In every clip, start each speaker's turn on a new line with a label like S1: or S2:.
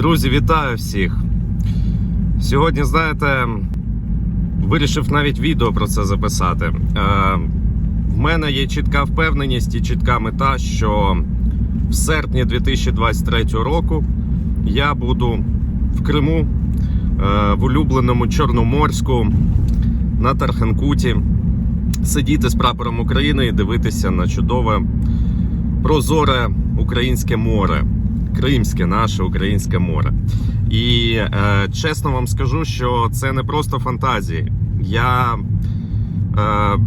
S1: Друзі, вітаю всіх! Сьогодні, знаєте, вирішив навіть відео про це записати. Е, в мене є чітка впевненість і чітка мета, що в серпні 2023 року я буду в Криму, е, в улюбленому Чорноморську, на Тарханкуті, сидіти з прапором України і дивитися на чудове прозоре українське море. Кримське наше українське море. І е, чесно вам скажу, що це не просто фантазії. Я, е,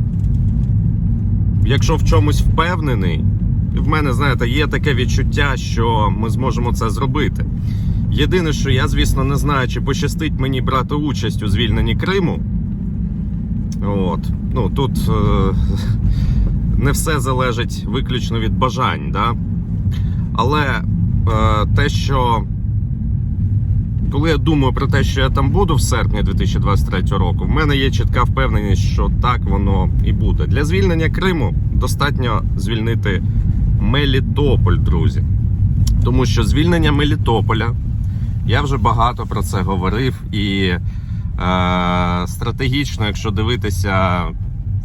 S1: якщо в чомусь впевнений, в мене, знаєте, є таке відчуття, що ми зможемо це зробити. Єдине, що я, звісно, не знаю, чи пощастить мені брати участь у звільненні Криму. От. Ну, тут е, не все залежить виключно від бажань. Да? Але те, що коли я думаю про те, що я там буду в серпні 2023 року, в мене є чітка впевненість, що так воно і буде. Для звільнення Криму достатньо звільнити Мелітополь, друзі. Тому що звільнення Мелітополя, я вже багато про це говорив, і е, стратегічно, якщо дивитися,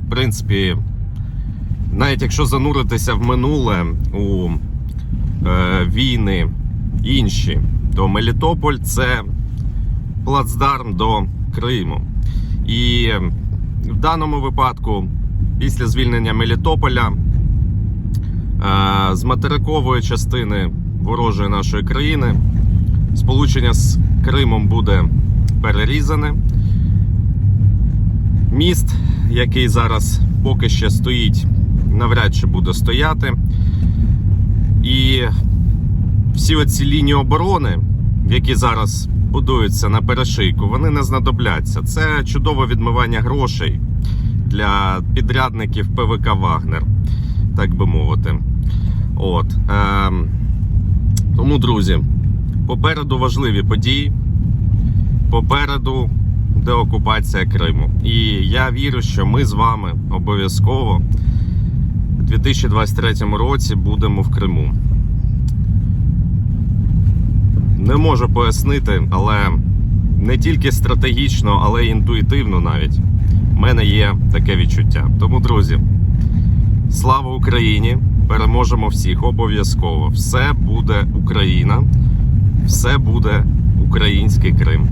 S1: в принципі, навіть якщо зануритися в минуле у е, війни інші, то Мелітополь це плацдарм до Криму. І в даному випадку, після звільнення Мелітополя, е, з материкової частини ворожої нашої країни, сполучення з Кримом буде перерізане. Міст, який зараз поки ще стоїть, навряд чи буде стояти. І всі оці лінії оборони, які зараз будуються на перешийку, вони не знадобляться. Це чудове відмивання грошей для підрядників ПВК Вагнер, так би мовити. От. Е, тому, друзі, попереду важливі події. Попереду деокупація Криму. І я вірю, що ми з вами обов'язково 2023 році будемо в Криму. Не можу пояснити, але не тільки стратегічно, але й інтуїтивно навіть. в мене є таке відчуття. Тому, друзі, слава Україні! Переможемо всіх обов'язково. Все буде Україна, все буде український Крим.